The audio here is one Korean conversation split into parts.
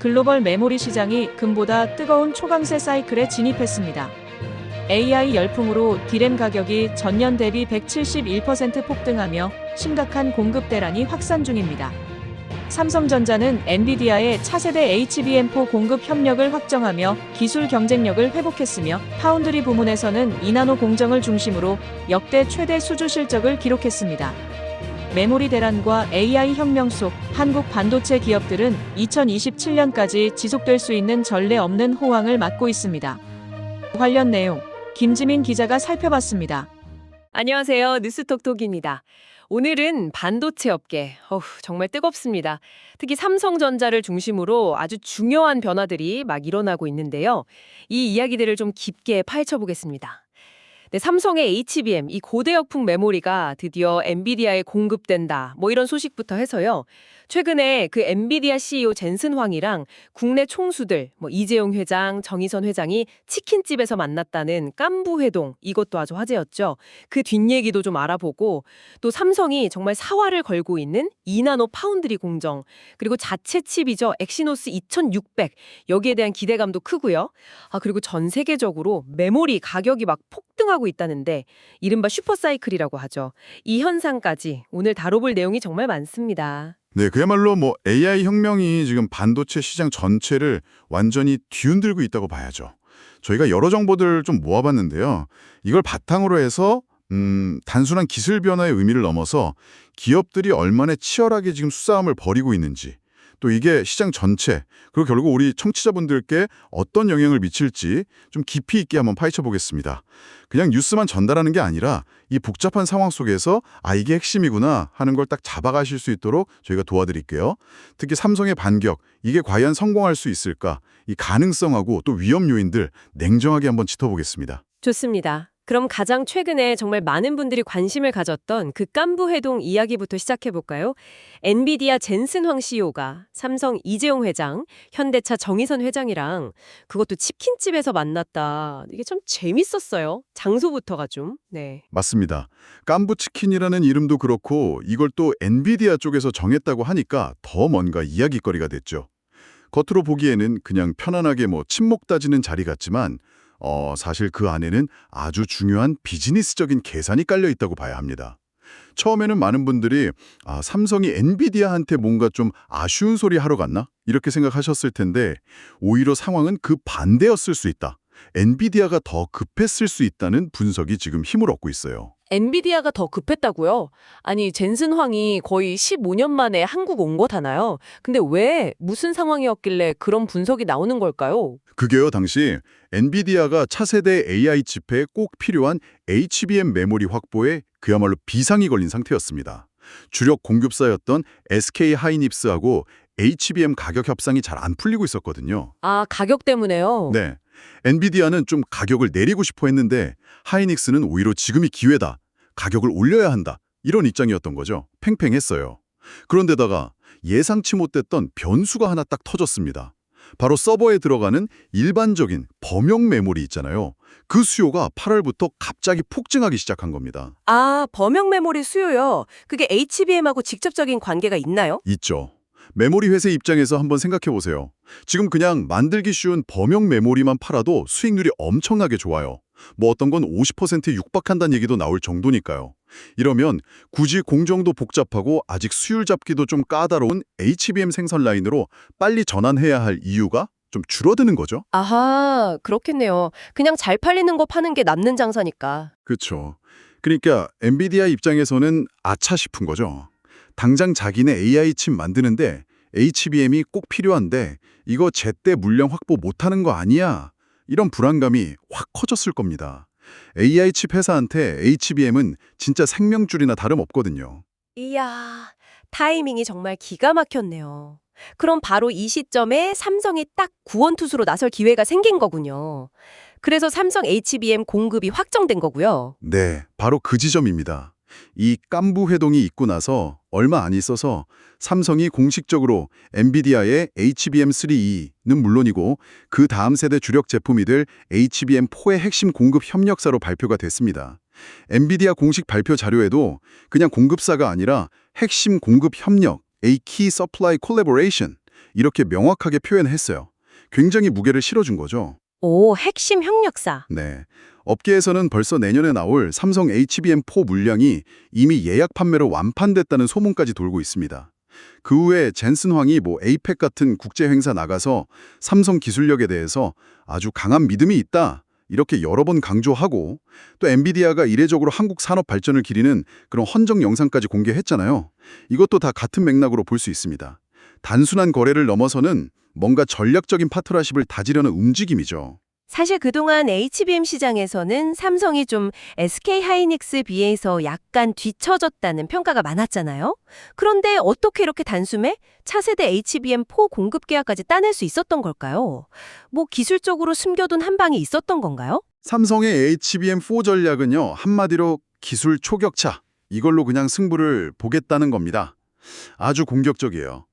글로벌 메모리 시장이 금보다 뜨거운 초강세 사이클에 진입했습니다. AI 열풍으로 디램 가격이 전년 대비 171% 폭등하며 심각한 공급 대란이 확산 중입니다. 삼성전자는 엔비디아의 차세대 HBM4 공급 협력을 확정하며 기술 경쟁력을 회복했으며 파운드리 부문에서는 이나노 공정을 중심으로 역대 최대 수주 실적을 기록했습니다. 메모리 대란과 AI 혁명 속 한국 반도체 기업들은 2027년까지 지속될 수 있는 전례 없는 호황을 맞고 있습니다. 관련 내용 김지민 기자가 살펴봤습니다. 안녕하세요. 뉴스톡톡입니다. 오늘은 반도체 업계, 어후, 정말 뜨겁습니다. 특히 삼성전자를 중심으로 아주 중요한 변화들이 막 일어나고 있는데요. 이 이야기들을 좀 깊게 파헤쳐 보겠습니다. 네, 삼성의 HBM, 이 고대역풍 메모리가 드디어 엔비디아에 공급된다. 뭐 이런 소식부터 해서요. 최근에 그 엔비디아 CEO 젠슨 황이랑 국내 총수들, 뭐 이재용 회장, 정의선 회장이 치킨집에서 만났다는 깐부 회동, 이것도 아주 화제였죠. 그 뒷얘기도 좀 알아보고 또 삼성이 정말 사활을 걸고 있는 이나노 파운드리 공정 그리고 자체 칩이죠 엑시노스 2600 여기에 대한 기대감도 크고요. 아 그리고 전 세계적으로 메모리 가격이 막 폭등하고 있다는데 이른바 슈퍼사이클이라고 하죠. 이 현상까지 오늘 다뤄볼 내용이 정말 많습니다. 네, 그야말로 뭐 AI 혁명이 지금 반도체 시장 전체를 완전히 뒤흔들고 있다고 봐야죠. 저희가 여러 정보들을 좀 모아봤는데요. 이걸 바탕으로 해서 음, 단순한 기술 변화의 의미를 넘어서 기업들이 얼마나 치열하게 지금 수싸움을 벌이고 있는지 또 이게 시장 전체 그리고 결국 우리 청취자분들께 어떤 영향을 미칠지 좀 깊이 있게 한번 파헤쳐 보겠습니다. 그냥 뉴스만 전달하는 게 아니라 이 복잡한 상황 속에서 아 이게 핵심이구나 하는 걸 딱 잡아가실 수 있도록 저희가 도와드릴게요. 특히 삼성의 반격 이게 과연 성공할 수 있을까 이 가능성하고 또 위험 요인들 냉정하게 한번 짚어보겠습니다. 좋습니다. 그럼 가장 최근에 정말 많은 분들이 관심을 가졌던 그 깐부 회동 이야기부터 시작해 볼까요? 엔비디아 젠슨 황 CEO가 삼성 이재용 회장, 현대차 정의선 회장이랑 그것도 치킨집에서 만났다. 이게 참 재밌었어요. 장소부터가 좀. 네. 맞습니다. 깐부 치킨이라는 이름도 그렇고 이걸 또 엔비디아 쪽에서 정했다고 하니까 더 뭔가 이야기거리가 됐죠. 겉으로 보기에는 그냥 편안하게 뭐 침묵 따지는 자리 같지만 어, 사실 그 안에는 아주 중요한 비즈니스적인 계산이 깔려 있다고 봐야 합니다. 처음에는 많은 분들이 아, 삼성이 엔비디아한테 뭔가 좀 아쉬운 소리 하러 갔나? 이렇게 생각하셨을 텐데 오히려 상황은 그 반대였을 수 있다. 엔비디아가 더 급했을 수 있다는 분석이 지금 힘을 얻고 있어요. 엔비디아가 더 급했다고요? 아니 젠슨 황이 거의 15년 만에 한국 온 거잖아요. 근데 왜 무슨 상황이었길래 그런 분석이 나오는 걸까요? 그게요, 당시 엔비디아가 차세대 AI 칩에 꼭 필요한 HBM 메모리 확보에 그야말로 비상이 걸린 상태였습니다. 주력 공급사였던 SK 하이닉스하고 HBM 가격 협상이 잘 안 풀리고 있었거든요. 아 가격 때문에요. 네. 엔비디아는 좀 가격을 내리고 싶어 했는데 하이닉스는 오히려 지금이 기회다. 가격을 올려야 한다. 이런 입장이었던 거죠. 팽팽했어요. 그런데다가 예상치 못했던 변수가 하나 딱 터졌습니다. 바로 서버에 들어가는 일반적인 범용 메모리 있잖아요. 그 수요가 8월부터 갑자기 폭증하기 시작한 겁니다. 아 범용 메모리 수요요. 그게 HBM하고 직접적인 관계가 있나요? 있죠. 메모리 회사 입장에서 한번 생각해 보세요. 지금 그냥 만들기 쉬운 범용 메모리만 팔아도 수익률이 엄청나게 좋아요. 뭐 어떤 건 50%에 육박한다는 얘기도 나올 정도니까요. 이러면 굳이 공정도 복잡하고 아직 수율 잡기도 좀 까다로운 HBM 생산 라인으로 빨리 전환해야 할 이유가 좀 줄어드는 거죠. 아하 그렇겠네요. 그냥 잘 팔리는 거 파는 게 남는 장사니까. 그렇죠. 그러니까 엔비디아 입장에서는 아차 싶은 거죠. 당장 자기네 AI 칩 만드는데 HBM이 꼭 필요한데 이거 제때 물량 확보 못하는 거 아니야? 이런 불안감이 확 커졌을 겁니다. AI 칩 회사한테 HBM은 진짜 생명줄이나 다름없거든요. 이야 타이밍이 정말 기가 막혔네요. 그럼 바로 이 시점에 삼성이 딱 구원투수로 나설 기회가 생긴 거군요. 그래서 삼성 HBM 공급이 확정된 거고요. 네, 바로 그 지점입니다. 이 깐부 회동이 있고 나서 얼마 안 있어서 삼성이 공식적으로 엔비디아의 HBM3E는 물론이고 그 다음 세대 주력 제품이 될 HBM4의 핵심 공급 협력사로 발표가 됐습니다. 엔비디아 공식 발표 자료에도 그냥 공급사가 아니라 핵심 공급 협력, A Key Supply Collaboration 이렇게 명확하게 표현했어요. 굉장히 무게를 실어준 거죠. 오, 핵심 협력사. 네. 업계에서는 벌써 내년에 나올 삼성 HBM4 물량이 이미 예약 판매로 완판됐다는 소문까지 돌고 있습니다. 그 후에 젠슨 황이 뭐 에이펙 같은 국제 행사 나가서 삼성 기술력에 대해서 아주 강한 믿음이 있다. 이렇게 여러 번 강조하고 또 엔비디아가 이례적으로 한국 산업 발전을 기리는 그런 헌정 영상까지 공개했잖아요. 이것도 다 같은 맥락으로 볼 수 있습니다. 단순한 거래를 넘어서는 뭔가 전략적인 파트너십을 다지려는 움직임이죠. 사실 그동안 HBM 시장에서는 삼성이 좀 SK 하이닉스 비해서 약간 뒤처졌다는 평가가 많았잖아요. 그런데 어떻게 이렇게 단숨에 차세대 HBM4 공급 계약까지 따낼 수 있었던 걸까요? 뭐 기술적으로 숨겨둔 한 방이 있었던 건가요? 삼성의 HBM4 전략은요, 한마디로 기술 초격차, 이걸로 그냥 승부를 보겠다는 겁니다. 아주 공격적이에요.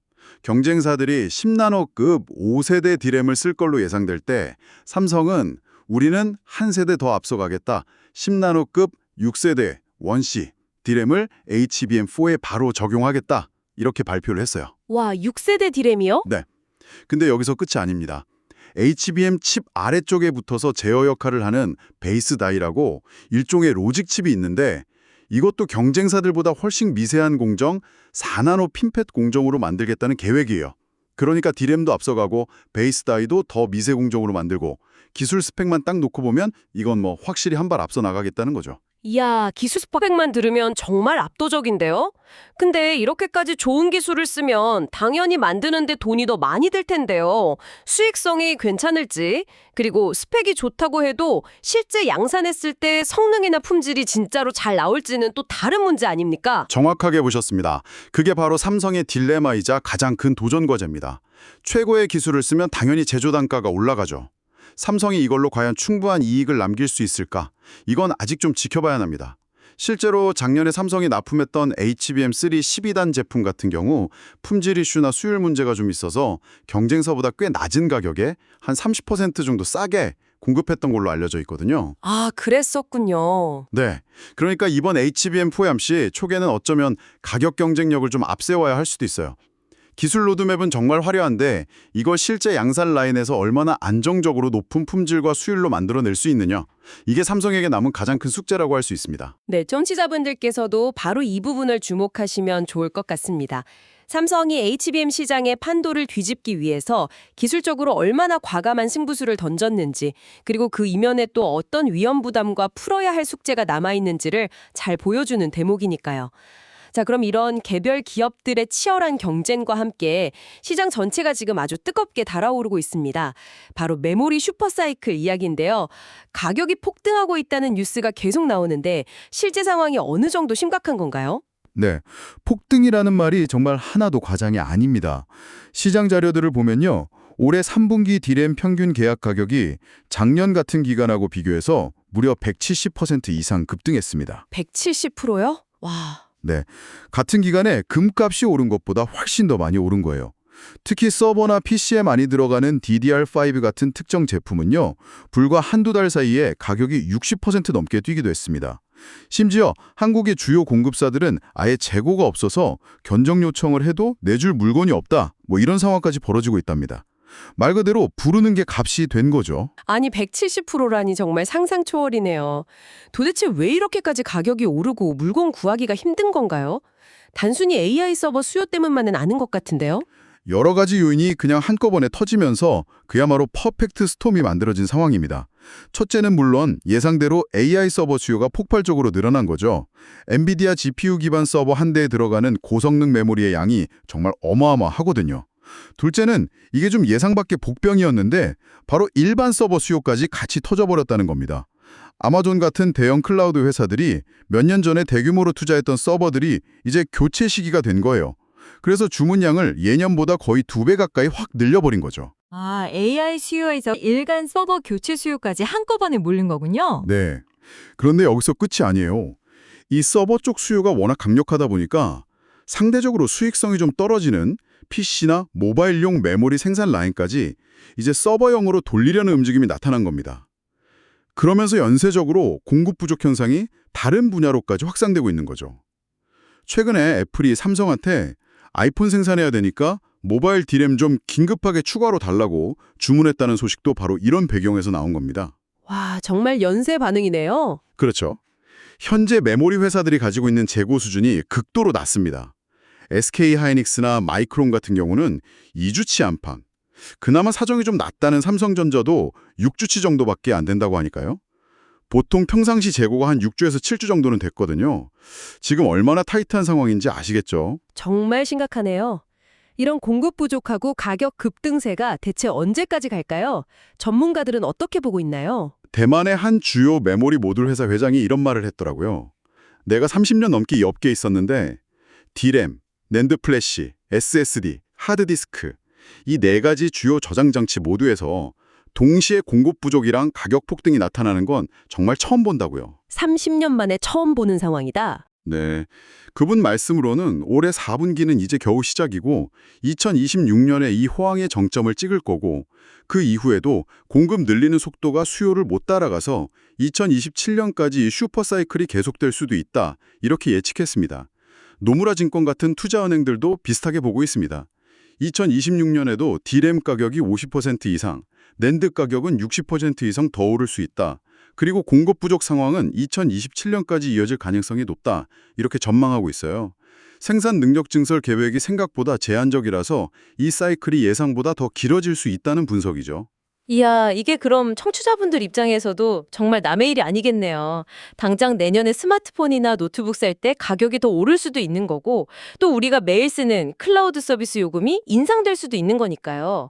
경쟁사들이 10나노급 5세대 디램을 쓸 걸로 예상될 때 삼성은 우리는 한 세대 더 앞서가겠다. 10나노급 6세대 원C 디램을 HBM4에 바로 적용하겠다. 이렇게 발표를 했어요. 와, 6세대 디램이요? 근데 여기서 끝이 아닙니다. HBM 칩 아래쪽에 붙어서 제어 역할을 하는 베이스 다이라고 일종의 로직 칩이 있는데 이것도 경쟁사들보다 훨씬 미세한 공정 4나노 핀펫 공정으로 만들겠다는 계획이에요. 그러니까 디램도 앞서가고 베이스 다이도 더 미세 공정으로 만들고 기술 스펙만 딱 놓고 보면 이건 뭐 확실히 한 발 앞서 나가겠다는 거죠. 이야, 기술 스펙만 들으면 정말 압도적인데요? 근데 이렇게까지 좋은 기술을 쓰면 당연히 만드는데 돈이 더 많이 들 텐데요. 수익성이 괜찮을지, 그리고 스펙이 좋다고 해도 실제 양산했을 때 성능이나 품질이 진짜로 잘 나올지는 또 다른 문제 아닙니까? 정확하게 보셨습니다. 그게 바로 삼성의 딜레마이자 가장 큰 도전 과제입니다. 최고의 기술을 쓰면 당연히 제조 단가가 올라가죠. 삼성이 이걸로 과연 충분한 이익을 남길 수 있을까? 이건 아직 좀 지켜봐야 합니다. 실제로 작년에 삼성이 납품했던 HBM3 12단 제품 같은 경우 품질 이슈나 수율 문제가 좀 있어서 경쟁사보다 꽤 낮은 가격에 한 30% 정도 싸게 공급했던 걸로 알려져 있거든요. 아, 그랬었군요. 네. 그러니까 이번 HBM4 역시 초기에는 어쩌면 가격 경쟁력을 좀 앞세워야 할 수도 있어요. 기술 로드맵은 정말 화려한데 이걸 실제 양산 라인에서 얼마나 안정적으로 높은 품질과 수율로 만들어낼 수 있느냐. 이게 삼성에게 남은 가장 큰 숙제라고 할 수 있습니다. 네, 청취자분들께서도 바로 이 부분을 주목하시면 좋을 것 같습니다. 삼성이 HBM 시장의 판도를 뒤집기 위해서 기술적으로 얼마나 과감한 승부수를 던졌는지, 그리고 그 이면에 또 어떤 위험 부담과 풀어야 할 숙제가 남아있는지를 잘 보여주는 대목이니까요. 자, 그럼 이런 개별 기업들의 치열한 경쟁과 함께 시장 전체가 지금 아주 뜨겁게 달아오르고 있습니다. 바로 메모리 슈퍼사이클 이야기인데요. 가격이 폭등하고 있다는 뉴스가 계속 나오는데 실제 상황이 어느 정도 심각한 건가요? 네, 폭등이라는 말이 정말 하나도 과장이 아닙니다. 시장 자료들을 보면요. 올해 3분기 디램 평균 계약 가격이 작년 같은 기간하고 비교해서 무려 170% 이상 급등했습니다. 170%요? 와. 네, 같은 기간에 금값이 오른 것보다 훨씬 더 많이 오른 거예요. 특히 서버나 PC에 많이 들어가는 DDR5 같은 특정 제품은요. 불과 한두 달 사이에 가격이 60% 넘게 뛰기도 했습니다. 심지어 한국의 주요 공급사들은 아예 재고가 없어서 견적 요청을 해도 내줄 물건이 없다. 뭐 이런 상황까지 벌어지고 있답니다. 말 그대로 부르는 게 값이 된 거죠. 아니 170%라니 정말 상상 초월이네요. 도대체 왜 이렇게까지 가격이 오르고 물건 구하기가 힘든 건가요? 단순히 AI 서버 수요 때문만은 아닌 것 같은데요. 여러 가지 요인이 그냥 한꺼번에 터지면서 그야말로 퍼펙트 스톰이 만들어진 상황입니다. 첫째는 물론 예상대로 AI 서버 수요가 폭발적으로 늘어난 거죠. 엔비디아 GPU 기반 서버 한 대에 들어가는 고성능 메모리의 양이 정말 어마어마하거든요. 둘째는 이게 좀 예상 밖의 복병이었는데 바로 일반 서버 수요까지 같이 터져버렸다는 겁니다. 아마존 같은 대형 클라우드 회사들이 몇 년 전에 대규모로 투자했던 서버들이 이제 교체 시기가 된 거예요. 그래서 주문량을 예년보다 거의 두 배 가까이 확 늘려버린 거죠. 아, AI 수요에서 일간 서버 교체 수요까지 한꺼번에 몰린 거군요. 네. 그런데 여기서 끝이 아니에요. 이 서버 쪽 수요가 워낙 강력하다 보니까 상대적으로 수익성이 좀 떨어지는 PC나 모바일용 메모리 생산 라인까지 이제 서버용으로 돌리려는 움직임이 나타난 겁니다. 그러면서 연쇄적으로 공급 부족 현상이 다른 분야로까지 확산되고 있는 거죠. 최근에 애플이 삼성한테 아이폰 생산해야 되니까 모바일 디램 좀 긴급하게 추가로 달라고 주문했다는 소식도 바로 이런 배경에서 나온 겁니다. 와, 정말 연쇄 반응이네요. 그렇죠. 현재 메모리 회사들이 가지고 있는 재고 수준이 극도로 낮습니다. SK 하이닉스나 마이크론 같은 경우는 2주치 안팎. 그나마 사정이 좀 낮다는 삼성전자도 6주치 정도밖에 안 된다고 하니까요. 보통 평상시 재고가 한 6주에서 7주 정도는 됐거든요. 지금 얼마나 타이트한 상황인지 아시겠죠? 정말 심각하네요. 이런 공급 부족하고 가격 급등세가 대체 언제까지 갈까요? 전문가들은 어떻게 보고 있나요? 대만의 한 주요 메모리 모듈 회사 회장이 이런 말을 했더라고요. 내가 30년 넘게 이 업계에 있었는데 D램, 낸드 플래시, SSD, 하드디스크 이 네 가지 주요 저장 장치 모두에서 동시에 공급 부족이랑 가격 폭등이 나타나는 건 정말 처음 본다고요. 30년 만에 처음 보는 상황이다. 네. 그분 말씀으로는 올해 4분기는 이제 겨우 시작이고 2026년에 이 호황의 정점을 찍을 거고 그 이후에도 공급 늘리는 속도가 수요를 못 따라가서 2027년까지 슈퍼사이클이 계속될 수도 있다. 이렇게 예측했습니다. 노무라 증권 같은 투자은행들도 비슷하게 보고 있습니다. 2026년에도 D램 가격이 50% 이상, 낸드 가격은 60% 이상 더 오를 수 있다. 그리고 공급 부족 상황은 2027년까지 이어질 가능성이 높다. 이렇게 전망하고 있어요. 생산 능력 증설 계획이 생각보다 제한적이라서 이 사이클이 예상보다 더 길어질 수 있다는 분석이죠. 이야, 이게 그럼 청취자분들 입장에서도 정말 남의 일이 아니겠네요. 당장 내년에 스마트폰이나 노트북 살 때 가격이 더 오를 수도 있는 거고, 또 우리가 매일 쓰는 클라우드 서비스 요금이 인상될 수도 있는 거니까요.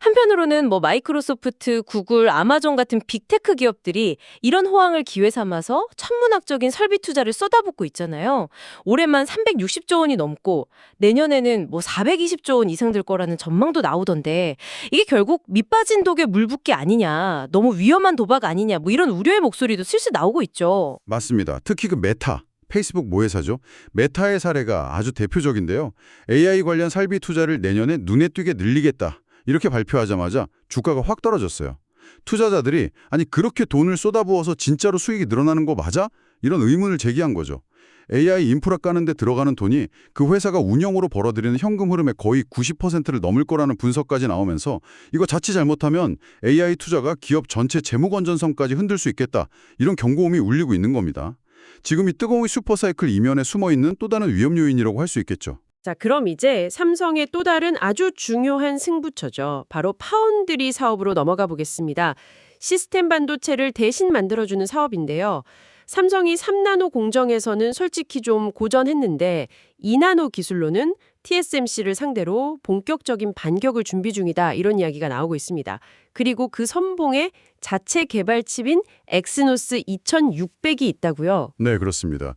한편으로는 뭐 마이크로소프트, 구글, 아마존 같은 빅테크 기업들이 이런 호황을 기회 삼아서 천문학적인 설비 투자를 쏟아붓고 있잖아요. 올해만 360조 원이 넘고 내년에는 뭐 420조 원 이상 될 거라는 전망도 나오던데 이게 결국 밑빠진 독에 물 붓기 아니냐, 너무 위험한 도박 아니냐, 뭐 이런 우려의 목소리도 슬슬 나오고 있죠. 맞습니다. 특히 그 메타, 페이스북 모회사죠. 메타의 사례가 아주 대표적인데요. AI 관련 설비 투자를 내년에 눈에 띄게 늘리겠다. 이렇게 발표하자마자 주가가 확 떨어졌어요. 투자자들이 아니 그렇게 돈을 쏟아부어서 진짜로 수익이 늘어나는 거 맞아? 이런 의문을 제기한 거죠. AI 인프라 까는데 들어가는 돈이 그 회사가 운영으로 벌어들이는 현금 흐름의 거의 90%를 넘을 거라는 분석까지 나오면서 이거 자칫 잘못하면 AI 투자가 기업 전체 재무 건전성까지 흔들 수 있겠다. 이런 경고음이 울리고 있는 겁니다. 지금 이 뜨거운 슈퍼사이클 이면에 숨어 있는 또 다른 위험 요인이라고 할 수 있겠죠. 자, 그럼 이제 삼성의 또 다른 아주 중요한 승부처죠. 바로 파운드리 사업으로 넘어가 보겠습니다. 시스템 반도체를 대신 만들어주는 사업인데요. 삼성이 3나노 공정에서는 솔직히 좀 고전했는데 2나노 기술로는 TSMC를 상대로 본격적인 반격을 준비 중이다 이런 이야기가 나오고 있습니다. 그리고 그 선봉에 자체 개발 칩인 엑스노스 2600이 있다고요. 네, 그렇습니다.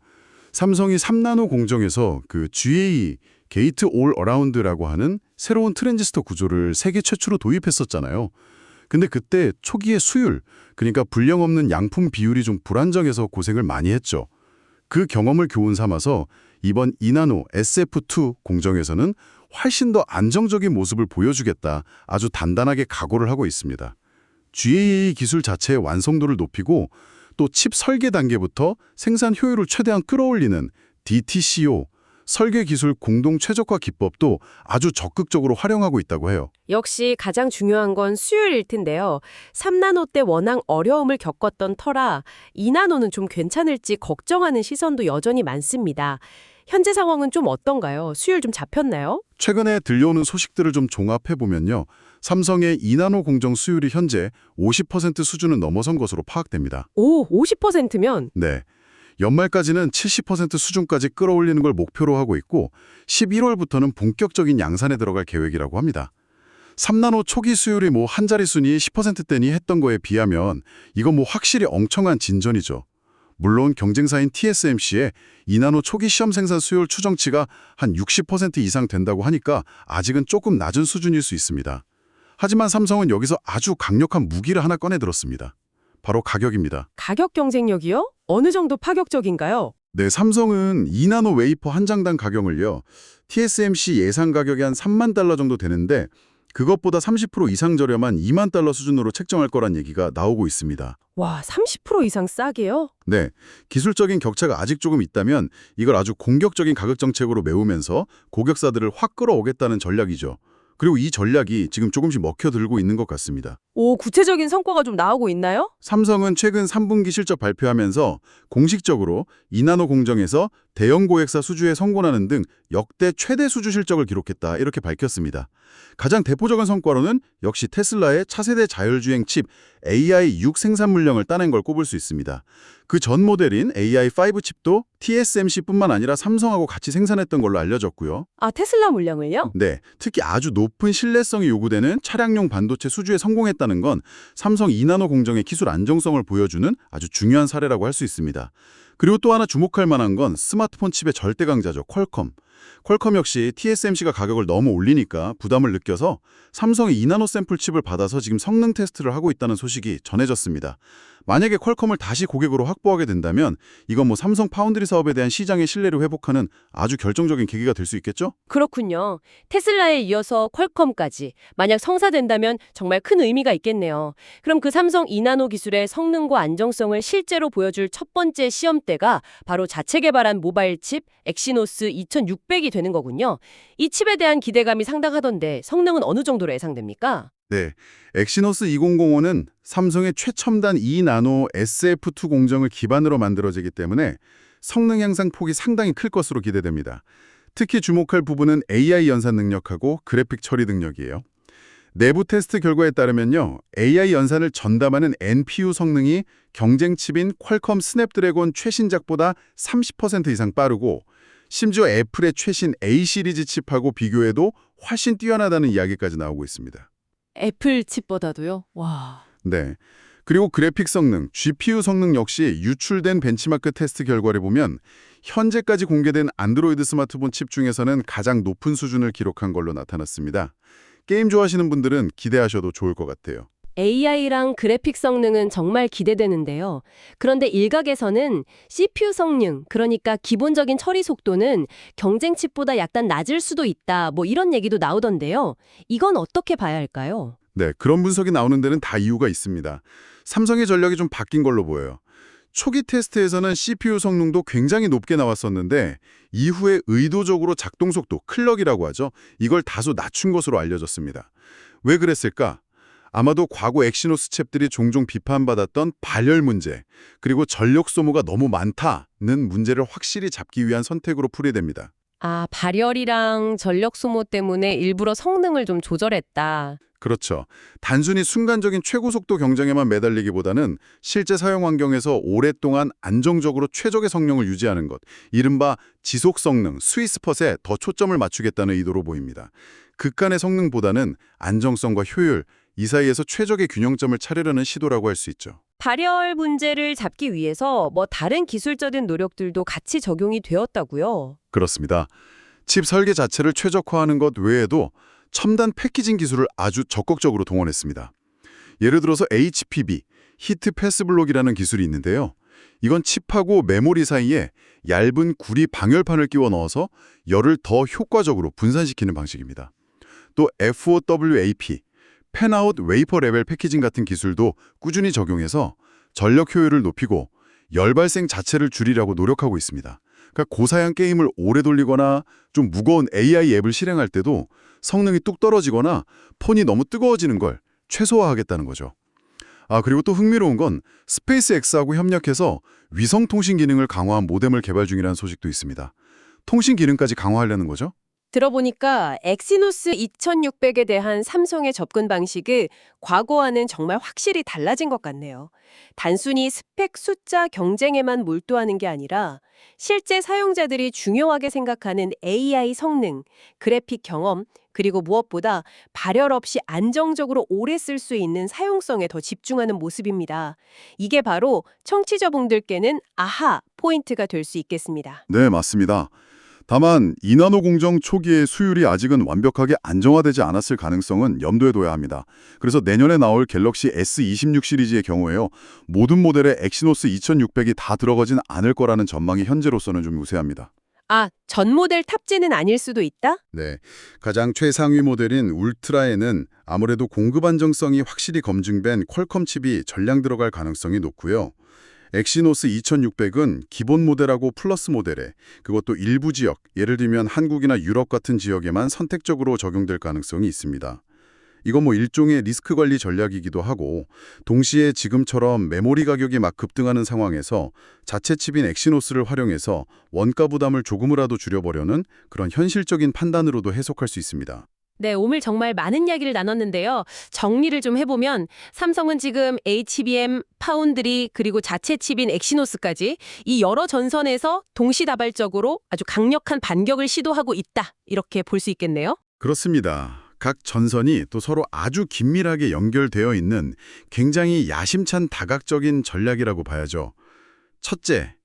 삼성이 3나노 공정에서 그 GAE 게이트 올 어라운드라고 하는 새로운 트랜지스터 구조를 세계 최초로 도입했었잖아요. 근데 그때 초기의 수율, 그러니까 불량 없는 양품 비율이 좀 불안정해서 고생을 많이 했죠. 그 경험을 교훈 삼아서 이번 2나노 SF2 공정에서는 훨씬 더 안정적인 모습을 보여주겠다 아주 단단하게 각오를 하고 있습니다. GAA 기술 자체의 완성도를 높이고 또 칩 설계 단계부터 생산 효율을 최대한 끌어올리는 DTCO, 설계 기술 공동 최적화 기법도 아주 적극적으로 활용하고 있다고 해요. 역시 가장 중요한 건 수율일 텐데요. 3나노 때 워낙 어려움을 겪었던 터라 2나노는 좀 괜찮을지 걱정하는 시선도 여전히 많습니다. 현재 상황은 좀 어떤가요? 수율 좀 잡혔나요? 최근에 들려오는 소식들을 좀 종합해 보면요. 삼성의 2나노 공정 수율이 현재 50% 수준을 넘어선 것으로 파악됩니다. 오, 50%면 네. 연말까지는 70% 수준까지 끌어올리는 걸 목표로 하고 있고 11월부터는 본격적인 양산에 들어갈 계획이라고 합니다. 3나노 초기 수율이 뭐 한 자리 순위 10%대니 했던 거에 비하면 이건 뭐 확실히 엉청한 진전이죠. 물론 경쟁사인 TSMC의 2나노 초기 시험 생산 수율 추정치가 한 60% 이상 된다고 하니까 아직은 조금 낮은 수준일 수 있습니다. 하지만 삼성은 여기서 아주 강력한 무기를 하나 꺼내 들었습니다. 바로 가격입니다. 가격 경쟁력이요? 어느 정도 파격적인가요? 네, 삼성은 2나노 웨이퍼 한 장당 가격을요. TSMC 예상 가격이 한 3만 달러 정도 되는데 그것보다 30% 이상 저렴한 2만 달러 수준으로 책정할 거란 얘기가 나오고 있습니다. 와, 30% 이상 싸게요? 네, 기술적인 격차가 아직 조금 있다면 이걸 아주 공격적인 가격 정책으로 메우면서 고객사들을 확 끌어오겠다는 전략이죠. 그리고 이 전략이 지금 조금씩 먹혀들고 있는 것 같습니다. 오, 구체적인 성과가 좀 나오고 있나요? 삼성은 최근 3분기 실적 발표하면서 공식적으로 이나노 공정에서 대형 고객사 수주에 성공하는 등 역대 최대 수주 실적을 기록했다 이렇게 밝혔습니다. 가장 대표적인 성과로는 역시 테슬라의 차세대 자율주행 칩 AI6 생산 물량을 따낸 걸 꼽을 수 있습니다. 그 전 모델인 AI5 칩도 TSMC뿐만 아니라 삼성하고 같이 생산했던 걸로 알려졌고요. 아, 테슬라 물량을요? 네, 특히 아주 높은 신뢰성이 요구되는 차량용 반도체 수주에 성공했다는 건 삼성 이나노 공정의 기술 안정성을 보여주는 아주 중요한 사례라고 할 수 있습니다. 그리고 또 하나 주목할 만한 건 스마트폰 칩의 절대 강자죠, 퀄컴. 퀄컴 역시 TSMC가 가격을 너무 올리니까 부담을 느껴서 삼성이 이나노 샘플 칩을 받아서 지금 성능 테스트를 하고 있다는 소식이 전해졌습니다. 만약에 퀄컴을 다시 고객으로 확보하게 된다면 이건 뭐 삼성 파운드리 사업에 대한 시장의 신뢰를 회복하는 아주 결정적인 계기가 될 수 있겠죠? 그렇군요. 테슬라에 이어서 퀄컴까지 만약 성사된다면 정말 큰 의미가 있겠네요. 그럼 그 삼성 이나노 기술의 성능과 안정성을 실제로 보여줄 첫 번째 시험대가 바로 자체 개발한 모바일 칩 엑시노스 2600이 되는 거군요. 이 칩에 대한 기대감이 상당하던데 성능은 어느 정도로 예상됩니까? 네, 엑시노스 2005는 삼성의 최첨단 2나노 SF2 공정을 기반으로 만들어지기 때문에 성능 향상 폭이 상당히 클 것으로 기대됩니다. 특히 주목할 부분은 AI 연산 능력하고 그래픽 처리 능력이에요. 내부 테스트 결과에 따르면요. AI 연산을 전담하는 NPU 성능이 경쟁 칩인 퀄컴 스냅드래곤 최신작보다 30% 이상 빠르고 심지어 애플의 최신 A 시리즈 칩하고 비교해도 훨씬 뛰어나다는 이야기까지 나오고 있습니다. 애플 칩보다도요? 와. 네. 그리고 그래픽 성능, GPU 성능 역시 유출된 벤치마크 테스트 결과를 보면 현재까지 공개된 안드로이드 스마트폰 칩 중에서는 가장 높은 수준을 기록한 걸로 나타났습니다. 게임 좋아하시는 분들은 기대하셔도 좋을 것 같아요. AI랑 그래픽 성능은 정말 기대되는데요. 그런데 일각에서는 CPU 성능, 그러니까 기본적인 처리 속도는 경쟁 칩보다 약간 낮을 수도 있다. 뭐 이런 얘기도 나오던데요. 이건 어떻게 봐야 할까요? 네, 그런 분석이 나오는 데는 다 이유가 있습니다. 삼성의 전략이 좀 바뀐 걸로 보여요. 초기 테스트에서는 CPU 성능도 굉장히 높게 나왔었는데 이후에 의도적으로 작동 속도, 클럭이라고 하죠. 이걸 다소 낮춘 것으로 알려졌습니다. 왜 그랬을까? 아마도 과거 엑시노스 칩들이 종종 비판받았던 발열 문제, 그리고 전력 소모가 너무 많다는 문제를 확실히 잡기 위한 선택으로 풀이됩니다. 아, 발열이랑 전력 소모 때문에 일부러 성능을 좀 조절했다. 그렇죠. 단순히 순간적인 최고 속도 경쟁에만 매달리기보다는 실제 사용 환경에서 오랫동안 안정적으로 최적의 성능을 유지하는 것, 이른바 지속 성능, 스위스퍼에 더 초점을 맞추겠다는 의도로 보입니다. 극간의 성능보다는 안정성과 효율, 이 사이에서 최적의 균형점을 차리려는 시도라고 할 수 있죠. 발열 문제를 잡기 위해서 뭐 다른 기술적인 노력들도 같이 적용이 되었다고요. 그렇습니다. 칩 설계 자체를 최적화하는 것 외에도 첨단 패키징 기술을 아주 적극적으로 동원했습니다. 예를 들어서 HPB, 히트 패스 블록이라는 기술이 있는데요. 이건 칩하고 메모리 사이에 얇은 구리 방열판을 끼워 넣어서 열을 더 효과적으로 분산시키는 방식입니다. 또 FOWAP, 펜아웃 웨이퍼 레벨 패키징 같은 기술도 꾸준히 적용해서 전력 효율을 높이고 열 발생 자체를 줄이려고 노력하고 있습니다. 그러니까 고사양 게임을 오래 돌리거나 좀 무거운 AI 앱을 실행할 때도 성능이 뚝 떨어지거나 폰이 너무 뜨거워지는 걸 최소화하겠다는 거죠. 아 그리고 또 흥미로운 건 스페이스X하고 협력해서 위성 통신 기능을 강화한 모뎀을 개발 중이라는 소식도 있습니다. 통신 기능까지 강화하려는 거죠? 들어보니까 엑시노스 2600에 대한 삼성의 접근 방식이 과거와는 정말 확실히 달라진 것 같네요. 단순히 스펙 숫자 경쟁에만 몰두하는 게 아니라 실제 사용자들이 중요하게 생각하는 AI 성능, 그래픽 경험, 그리고 무엇보다 발열 없이 안정적으로 오래 쓸 수 있는 사용성에 더 집중하는 모습입니다. 이게 바로 청취자분들께는 아하 포인트가 될 수 있겠습니다. 네, 맞습니다. 다만 이나노 공정 초기의 수율이 아직은 완벽하게 안정화되지 않았을 가능성은 염두에 둬야 합니다. 그래서 내년에 나올 갤럭시 S26 시리즈의 경우에요. 모든 모델에 엑시노스 2600이 다 들어가진 않을 거라는 전망이 현재로서는 좀 우세합니다. 아, 전 모델 탑재는 아닐 수도 있다? 네, 가장 최상위 모델인 울트라에는 아무래도 공급 안정성이 확실히 검증된 퀄컴 칩이 전량 들어갈 가능성이 높고요. 엑시노스 2600은 기본 모델하고 플러스 모델에 그것도 일부 지역, 예를 들면 한국이나 유럽 같은 지역에만 선택적으로 적용될 가능성이 있습니다. 이건 뭐 일종의 리스크 관리 전략이기도 하고 동시에 지금처럼 메모리 가격이 막 급등하는 상황에서 자체 칩인 엑시노스를 활용해서 원가 부담을 조금이라도 줄여보려는 그런 현실적인 판단으로도 해석할 수 있습니다. 네, 오늘 정말 많은 이야기를 나눴는데요. 정리를 좀 해보면 삼성은 지금 HBM, 파운드리 그리고 자체 칩인 엑시노스까지 이 여러 전선에서 동시다발적으로 아주 강력한 반격을 시도하고 있다. 이렇게 볼 수 있겠네요. 그렇습니다. 각 전선이 또 서로 아주 긴밀하게 연결되어 있는 굉장히 야심찬 다각적인 전략이라고 봐야죠. 첫째,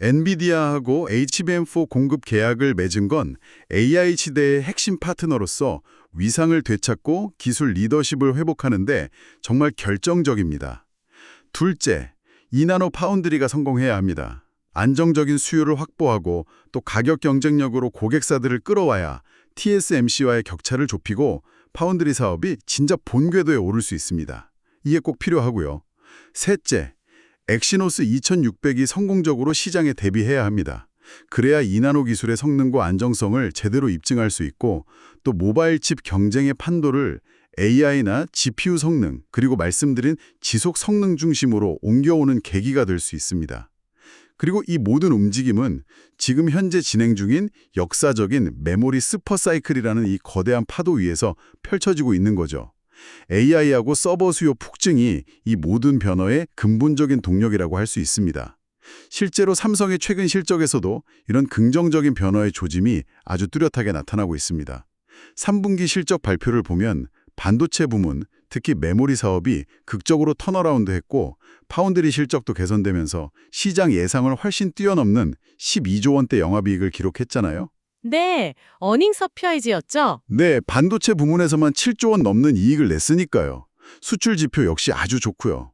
엔비디아하고 HBM4 공급 계약을 맺은 건 AI 시대의 핵심 파트너로서 위상을 되찾고 기술 리더십을 회복하는데 정말 결정적입니다. 둘째, 이나노 파운드리가 성공해야 합니다. 안정적인 수요를 확보하고 또 가격 경쟁력으로 고객사들을 끌어와야 TSMC와의 격차를 좁히고 파운드리 사업이 진짜 본궤도에 오를 수 있습니다. 이게 꼭 필요하고요. 셋째, 엑시노스 2600이 성공적으로 시장에 대비해야 합니다. 그래야 이나노 기술의 성능과 안정성을 제대로 입증할 수 있고 또 모바일 칩 경쟁의 판도를 AI나 GPU 성능 그리고 말씀드린 지속 성능 중심으로 옮겨오는 계기가 될 수 있습니다. 그리고 이 모든 움직임은 지금 현재 진행 중인 역사적인 메모리 슈퍼사이클이라는 이 거대한 파도 위에서 펼쳐지고 있는 거죠. AI하고 서버 수요 폭증이 이 모든 변화의 근본적인 동력이라고 할 수 있습니다. 실제로 삼성의 최근 실적에서도 이런 긍정적인 변화의 조짐이 아주 뚜렷하게 나타나고 있습니다. 3분기 실적 발표를 보면 반도체 부문, 특히 메모리 사업이 극적으로 턴어라운드 했고 파운드리 실적도 개선되면서 시장 예상을 훨씬 뛰어넘는 12조 원대 영업이익을 기록했잖아요. 네, 어닝 서프라이즈였죠? 네, 반도체 부문에서만 7조 원 넘는 이익을 냈으니까요. 수출 지표 역시 아주 좋고요.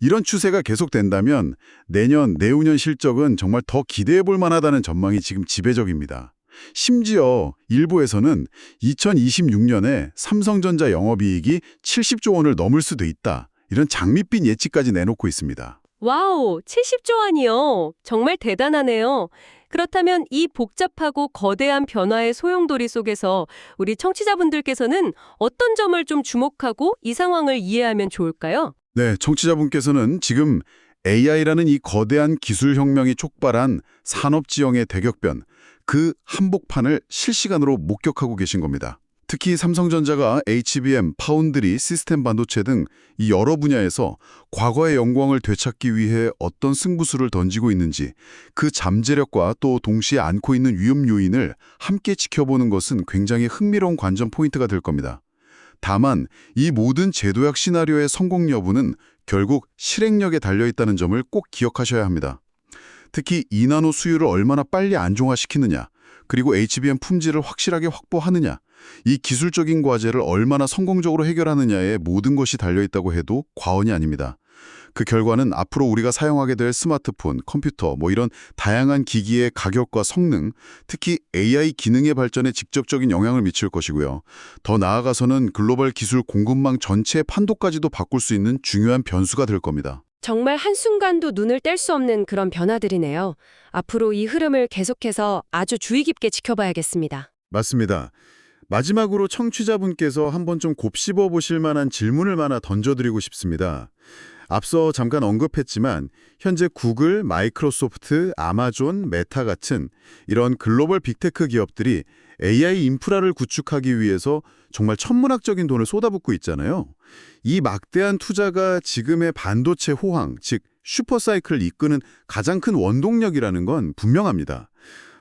이런 추세가 계속된다면 내년, 내후년 실적은 정말 더 기대해 볼 만하다는 전망이 지금 지배적입니다. 심지어 일부에서는 2026년에 삼성전자 영업이익이 70조 원을 넘을 수도 있다. 이런 장밋빛 예측까지 내놓고 있습니다. 와우, 70조 원이요. 정말 대단하네요. 그렇다면 이 복잡하고 거대한 변화의 소용돌이 속에서 우리 청취자분들께서는 어떤 점을 좀 주목하고 이 상황을 이해하면 좋을까요? 네, 청취자분께서는 지금 AI라는 이 거대한 기술 혁명이 촉발한 산업 지형의 대격변, 그 한복판을 실시간으로 목격하고 계신 겁니다. 특히 삼성전자가 HBM, 파운드리, 시스템 반도체 등 이 여러 분야에서 과거의 영광을 되찾기 위해 어떤 승부수를 던지고 있는지 그 잠재력과 또 동시에 안고 있는 위험 요인을 함께 지켜보는 것은 굉장히 흥미로운 관전 포인트가 될 겁니다. 다만 이 모든 제도약 시나리오의 성공 여부는 결국 실행력에 달려있다는 점을 꼭 기억하셔야 합니다. 특히 이나노 수요를 얼마나 빨리 안정화시키느냐, 그리고 HBM 품질을 확실하게 확보하느냐, 이 기술적인 과제를 얼마나 성공적으로 해결하느냐에 모든 것이 달려있다고 해도 과언이 아닙니다. 그 결과는 앞으로 우리가 사용하게 될 스마트폰, 컴퓨터, 뭐 이런 다양한 기기의 가격과 성능, 특히 AI 기능의 발전에 직접적인 영향을 미칠 것이고요. 더 나아가서는 글로벌 기술 공급망 전체의 판도까지도 바꿀 수 있는 중요한 변수가 될 겁니다. 정말 한순간도 눈을 뗄 수 없는 그런 변화들이네요. 앞으로 이 흐름을 계속해서 아주 주의 깊게 지켜봐야겠습니다. 맞습니다. 마지막으로 청취자분께서 한번 좀 곱씹어 보실 만한 질문을 하나 던져드리고 싶습니다. 앞서 잠깐 언급했지만 현재 구글, 마이크로소프트, 아마존, 메타 같은 이런 글로벌 빅테크 기업들이 AI 인프라를 구축하기 위해서 정말 천문학적인 돈을 쏟아붓고 있잖아요. 이 막대한 투자가 지금의 반도체 호황, 즉 슈퍼사이클을 이끄는 가장 큰 원동력이라는 건 분명합니다.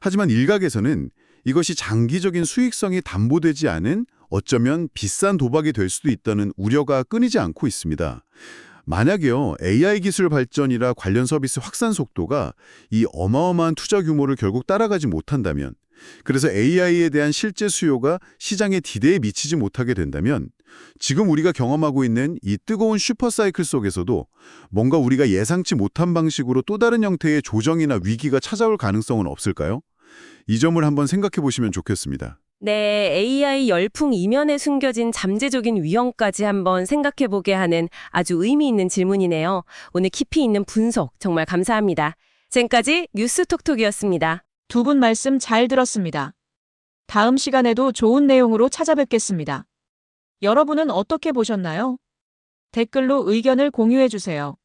하지만 일각에서는 이것이 장기적인 수익성이 담보되지 않은 어쩌면 비싼 도박이 될 수도 있다는 우려가 끊이지 않고 있습니다. 만약에요, AI 기술 발전이라 관련 서비스 확산 속도가 이 어마어마한 투자 규모를 결국 따라가지 못한다면, 그래서 AI에 대한 실제 수요가 시장의 디대에 미치지 못하게 된다면, 지금 우리가 경험하고 있는 이 뜨거운 슈퍼사이클 속에서도 뭔가 우리가 예상치 못한 방식으로 또 다른 형태의 조정이나 위기가 찾아올 가능성은 없을까요? 이 점을 한번 생각해 보시면 좋겠습니다. 네, AI 열풍 이면에 숨겨진 잠재적인 위험까지 한번 생각해 보게 하는 아주 의미 있는 질문이네요. 오늘 깊이 있는 분석 정말 감사합니다. 지금까지 뉴스톡톡이었습니다. 두 분 말씀 잘 들었습니다. 다음 시간에도 좋은 내용으로 찾아뵙겠습니다. 여러분은 어떻게 보셨나요? 댓글로 의견을 공유해 주세요.